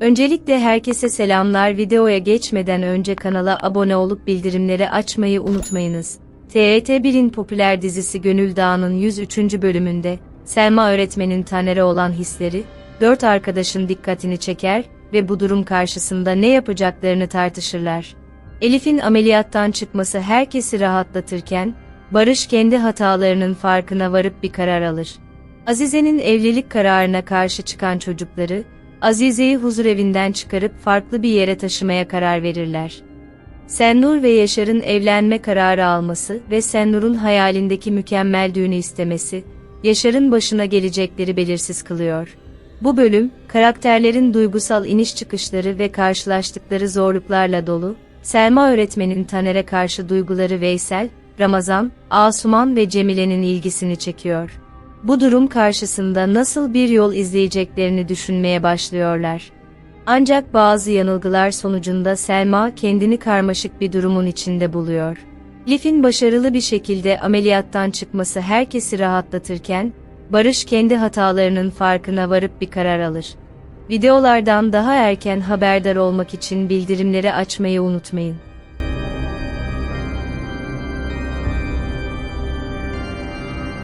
Öncelikle herkese selamlar videoya geçmeden önce kanala abone olup bildirimleri açmayı unutmayınız. TRT1'in popüler dizisi Gönül Dağı'nın 103. bölümünde, Selma öğretmenin Taner'e olan hisleri, dört arkadaşın dikkatini çeker ve bu durum karşısında ne yapacaklarını tartışırlar. Elif'in ameliyattan çıkması herkesi rahatlatırken, Barış kendi hatalarının farkına varıp bir karar alır. Azize'nin evlilik kararına karşı çıkan çocukları, Azize'yi huzurevinden çıkarıp farklı bir yere taşımaya karar verirler. Sennur ve Yaşar'ın evlenme kararı alması ve Sennur'un hayalindeki mükemmel düğünü istemesi, Yaşar'ın başına gelecekleri belirsiz kılıyor. Bu bölüm, karakterlerin duygusal iniş çıkışları ve karşılaştıkları zorluklarla dolu, Selma öğretmenin Taner'e karşı duyguları Veysel, Ramazan, Asuman ve Cemile'nin ilgisini çekiyor. Bu durum karşısında nasıl bir yol izleyeceklerini düşünmeye başlıyorlar. Ancak bazı yanılgılar sonucunda Selma kendini karmaşık bir durumun içinde buluyor. Lif'in başarılı bir şekilde ameliyattan çıkması herkesi rahatlatırken, Barış kendi hatalarının farkına varıp bir karar alır. Videolardan daha erken haberdar olmak için bildirimleri açmayı unutmayın.